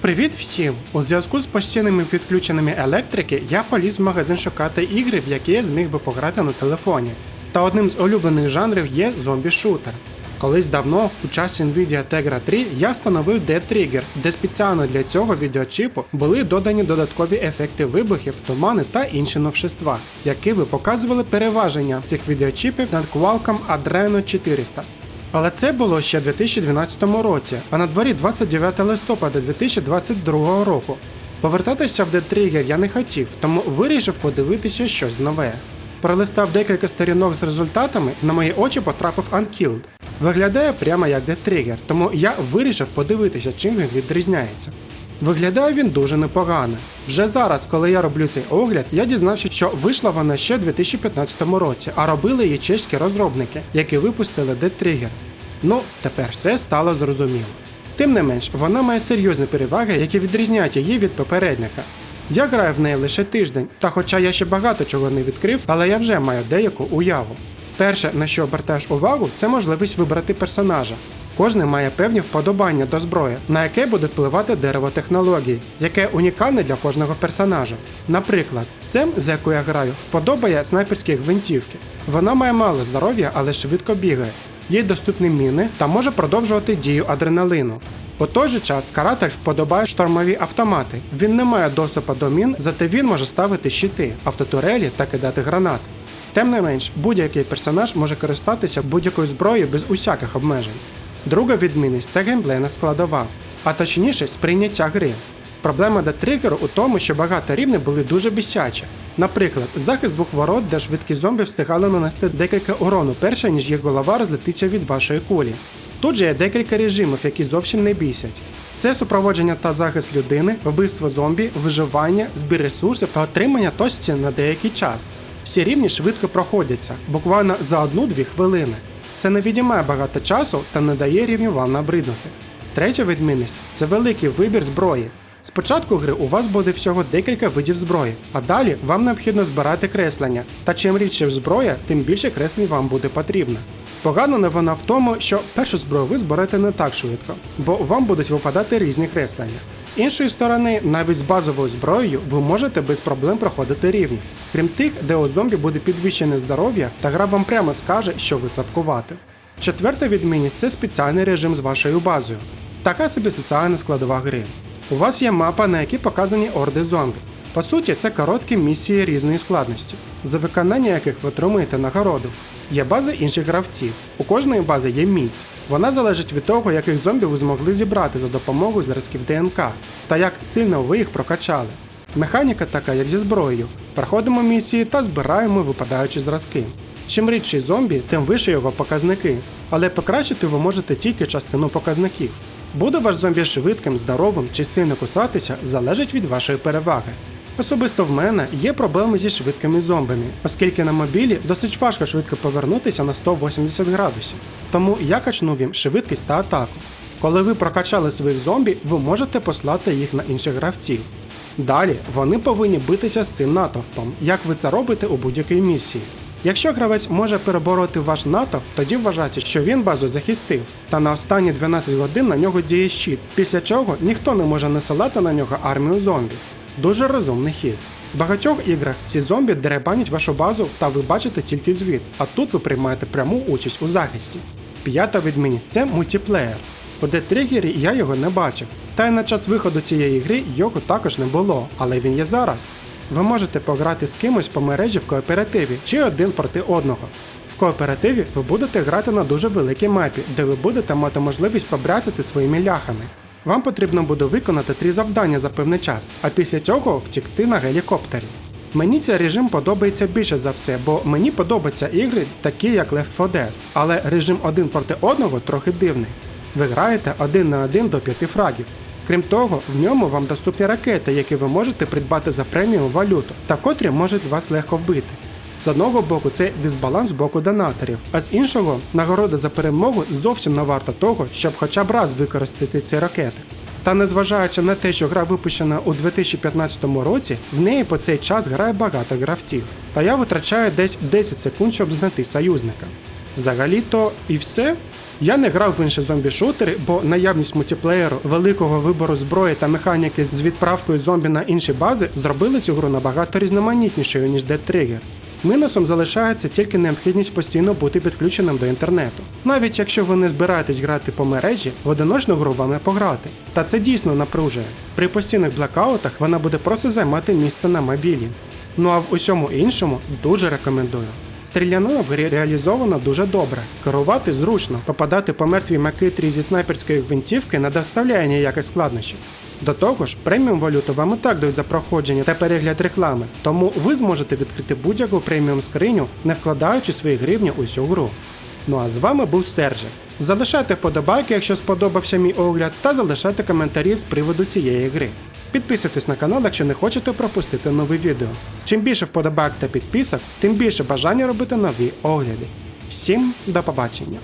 Привіт всім! У зв'язку з постійними відключеннями електрики я поліз в магазин шукати ігри, в які я зміг би пограти на телефоні. Та одним з улюблених жанрів є зомбі-шутер. Колись давно, у часі Nvidia Tegra 3, я встановив Dead Trigger, де спеціально для цього відеочіпу були додані додаткові ефекти вибухів, тумани та інші новшества, які би показували переваження цих відеочіпів над Qualcomm Adreno 400. Але це було ще в 2012 році, а на дворі 29 листопада 2022 року. Повертатися в Trigger я не хотів, тому вирішив подивитися щось нове. Пролистав декілька сторінок з результатами, на мої очі потрапив Unkilled. Виглядає прямо як Dead Trigger, тому я вирішив подивитися, чим він відрізняється. Виглядає він дуже непогано. Вже зараз, коли я роблю цей огляд, я дізнався, що вийшла вона ще в 2015 році, а робили її чеські розробники, які випустили Dead Trigger. Ну, тепер все стало зрозуміло. Тим не менш, вона має серйозні переваги, які відрізняють її від попередника. Я граю в неї лише тиждень, та хоча я ще багато чого не відкрив, але я вже маю деяку уяву. Перше, на що обертаєш увагу, це можливість вибрати персонажа. Кожний має певні вподобання до зброї, на яке буде впливати дерево технологій, яке унікальне для кожного персонажа. Наприклад, Сем, з якою я граю, вподобає снайперські гвинтівки. Вона має мало здоров'я, але швидко бігає. Їй доступні міни та може продовжувати дію адреналину. У той же час каратель вподобає штормові автомати. Він не має доступу до мін, зате він може ставити щити, автотурелі та кидати гранати. Тим не менш, будь-який персонаж може користатися будь-якою зброєю без усяких обмежень. Друга відмінність це геймплейна складова, а точніше сприйняття гри. Проблема детригеру у тому, що багато рівнів були дуже бісячі. Наприклад, захист двох ворот, де швидкі зомбі встигали нанести декілька урону перше, ніж їх голова розлетиться від вашої кулі. Тут же є декілька режимів, які зовсім не бісять. Це супроводження та захист людини, вбивство зомбі, виживання, збір ресурсів та отримання точці на деякий час. Всі рівні швидко проходяться, буквально за 1-2 хвилини. Це не відіймає багато часу та не дає рівню вам набриднути. Третя відмінність це великий вибір зброї. Спочатку гри у вас буде всього декілька видів зброї, а далі вам необхідно збирати креслення. Та чим рідше зброя, тим більше креслень вам буде потрібно. Погана новина в тому, що першу зброю ви зберете не так швидко, бо вам будуть випадати різні креслення. З іншої сторони, навіть з базовою зброєю ви можете без проблем проходити рівні, крім тих, де у зомбі буде підвищене здоров'я, та гра вам прямо скаже, що ви слабкувати. Четверта відмінність це спеціальний режим з вашою базою. Така собі соціальна складова гри. У вас є мапа, на якій показані орди зомбі. По суті, це короткі місії різної складності, за виконання яких ви отримуєте нагороду. Є бази інших гравців. У кожної бази є міць. Вона залежить від того, яких зомбі ви змогли зібрати за допомогою зразків ДНК, та як сильно ви їх прокачали. Механіка така, як зі зброєю. Проходимо місії та збираємо випадаючі зразки. Чим рідший зомбі, тим вище його показники, але покращити ви можете тільки частину показників. Буде ваш зомбі швидким, здоровим чи сильно кусатися, залежить від вашої переваги. Особисто в мене є проблеми зі швидкими зомбами, оскільки на мобілі досить важко швидко повернутися на 180 градусів. Тому я качнув їм швидкість та атаку. Коли ви прокачали своїх зомбі, ви можете послати їх на інших гравців. Далі вони повинні битися з цим натовпом, як ви це робите у будь-якій місії. Якщо гравець може перебороти ваш натовп, тоді вважайте, що він базу захистив, та на останні 12 годин на нього діє щит, після чого ніхто не може насилати на нього армію зомбі. Дуже розумний хід. В багатьох іграх ці зомбі деребанять вашу базу та ви бачите тільки звіт, а тут ви приймаєте пряму участь у захисті. П'ята відмінність це мультиплеєр. У Trigger я його не бачив, та й на час виходу цієї гри його також не було, але він є зараз. Ви можете пограти з кимось по мережі в кооперативі чи один проти одного. В кооперативі ви будете грати на дуже великій мапі, де ви будете мати можливість побряцати своїми ляхами. Вам потрібно буде виконати три завдання за певний час, а після цього втікти на гелікоптері. Мені цей режим подобається більше за все, бо мені подобаються ігри, такі як Left 4 Dead, але режим один проти одного трохи дивний. Ви граєте один на один до п'яти фрагів. Крім того, в ньому вам доступні ракети, які ви можете придбати за преміум валюту, та котрі можуть вас легко вбити. З одного боку, це дисбаланс з боку донаторів, а з іншого, нагорода за перемогу зовсім не варта того, щоб хоча б раз використати ці ракети. Та незважаючи на те, що гра випущена у 2015 році, в неї по цей час грає багато гравців. Та я витрачаю десь 10 секунд, щоб знайти союзника. Взагалі-то і все. Я не грав в інші зомбі-шутери, бо наявність мультиплеєру, великого вибору зброї та механіки з відправкою зомбі на інші бази зробили цю гру набагато різноманітнішою, ніж Dead Trigger. Мінусом залишається тільки необхідність постійно бути підключеним до інтернету. Навіть якщо ви не збираєтесь грати по мережі, в одиночну гру вам не пограти. Та це дійсно напружує. При постійних блекаутах вона буде просто займати місце на мобілі. Ну а в усьому іншому дуже рекомендую. Стрілянина реалізована дуже добре. Керувати зручно, попадати по мертвій макитрі зі снайперської гвинтівки не доставляє ніяких складнощів. До того ж, преміум валюту вам і так дають за проходження та перегляд реклами, тому ви зможете відкрити будь-яку преміум скриню, не вкладаючи свої гривні у цю гру. Ну а з вами був Сержик. Залишайте вподобайки, якщо сподобався мій огляд, та залишайте коментарі з приводу цієї гри. Підписуйтесь на канал, якщо не хочете пропустити нові відео. Чим більше вподобайок та підписок, тим більше бажання робити нові огляди. Всім до побачення!